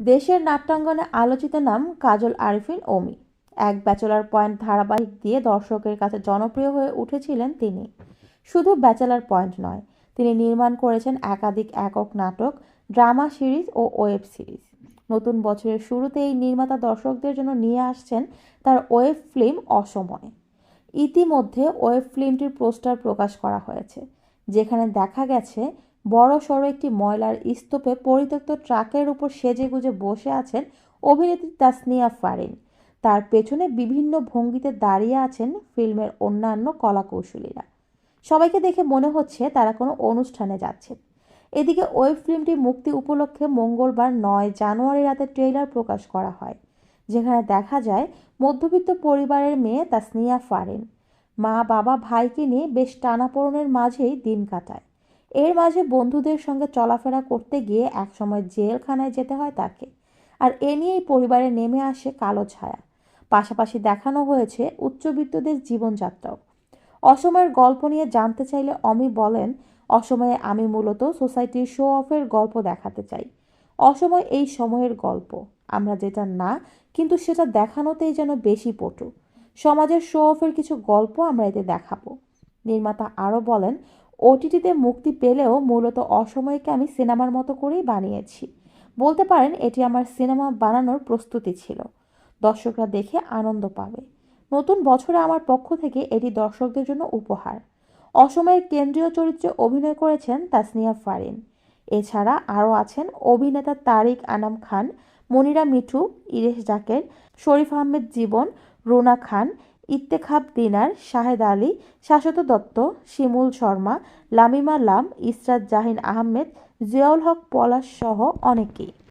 দেশের নাট্যাঙ্গনে আলোচিত নাম কাজল আরিফিন ওমি। এক ব্যাচেলার পয়েন্ট ধারাবাহিক দিয়ে দর্শকের কাছে জনপ্রিয় হয়ে উঠেছিলেন তিনি। শুধু ব্যাচেলার পয়েন্ট নয়, তিনি নির্মাণ করেছেন একাধিক একক নাটক, ড্রামা সিরিজ ও ওয়েব সিরিজ। নতুন বছরের শুরুতে এই নির্মাতা দর্শকদের জন্য নিয়ে আসছেন তার ওয়েব ফিল্ম অসময়। ইতিমধ্যে ওয়েব ফিল্মটির পোস্টার প্রকাশ করা হয়েছে, যেখানে দেখা গেছে বড় সড়ো একটি ময়লার স্তূপে পরিত্যক্ত ট্রাকের উপর সেজেগুজে বসে আছেন অভিনেত্রী তাসনিয়া ফারিন। তার পেছনে বিভিন্ন ভঙ্গিতে দাঁড়িয়ে আছেন ফিল্মের অন্যান্য কলাকৌশলীরা। সবাইকে দেখে মনে হচ্ছে তারা কোনো অনুষ্ঠানে যাচ্ছেন এদিকে ওয়েব ফিল্মটি মুক্তি উপলক্ষে মঙ্গলবার নয় জানুয়ারি রাতে ট্রেইলার প্রকাশ করা হয়, যেখানে দেখা যায় মধ্যবিত্ত পরিবারের মেয়ে তাসনিয়া ফারিন। মা, বাবা, ভাইকে নিয়ে বেশ টানাপোড়নের মাঝেই দিন কাটায়। এর মাঝে বন্ধুদের সঙ্গে চলাফেরা করতে গিয়ে একসময় জেলখানায় যেতে হয় তাকে। আর এ নিয়েই পরিবারে নেমে আসে কালো ছায়া। পাশাপাশি দেখানো হয়েছে উচ্চবিত্তদের জীবনযাত্রাও। অসময়ের গল্প নিয়ে জানতে চাইলে অমি বলেন, অসময়ে আমি মূলত সোসাইটির শো অফের গল্প দেখাতে চাই। অসময় এই সময়ের গল্প। আমরা যেটা না, কিন্তু সেটা দেখানোতেই যেন বেশি পটু। সমাজের শো অফের কিছু গল্প আমরা এতে দেখাবো। নির্মাতা আরও বলেন ওটিটিতে মুক্তি পেলেও মূলত অসময়কে আমি সিনেমার মতো করেই বানিয়েছি। বলতে পারেন, এটি আমার সিনেমা বানানোর প্রস্তুতি ছিল। দর্শকরা দেখে আনন্দ পাবে। নতুন বছরে আমার পক্ষ থেকে এটি দর্শকদের জন্য উপহার। অসময়ের কেন্দ্রীয় চরিত্রে অভিনয় করেছেন তাসনিয়া ফারিন। এছাড়া আরও আছেন অভিনেতা তারিক আনাম খান, মনিরা মিঠু, ইরেশ জাকের, শরীফ আহমেদ জীবন, রুনা খান ইত্তেখাব দিনার শাহেদ আলী, শাশ্বত দত্ত, শিমুল শর্মা, লামিমা লাম, ইসরাত জাহিন আহমেদ, জিয়াউল হক পলাশ সহ অনেকেই।